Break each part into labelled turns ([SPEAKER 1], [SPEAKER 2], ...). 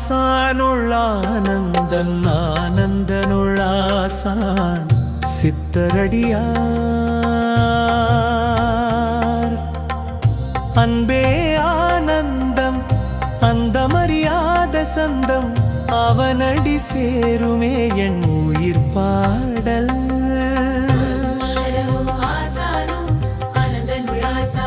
[SPEAKER 1] ஆசானுள்ளானந்தன் ஆனந்தனுள்ளாசான் சித்தரடியார். அன்பே ஆனந்தம் அந்தமறியாத சந்தம் அவனடி சேருமே என் உயிர் பாடல். ஆசானும் ஆனந்தனுள்ளாசா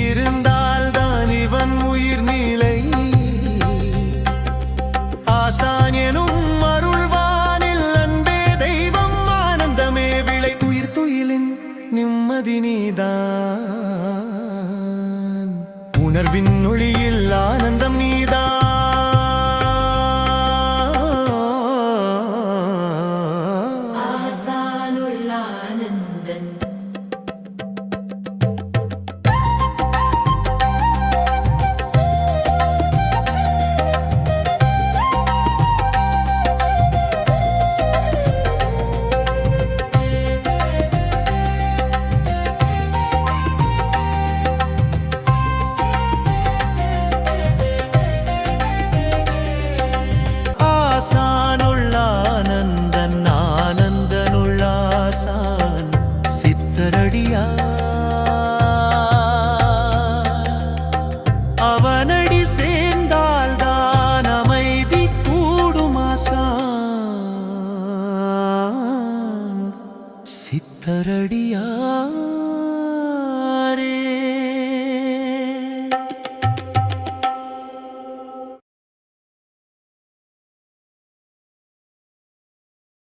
[SPEAKER 1] ഉണർവിൻ ഒളിയില്ല அவனடி சேர்ந்தால் தான் அமைதி கூடுமாசான் சித்தரடியா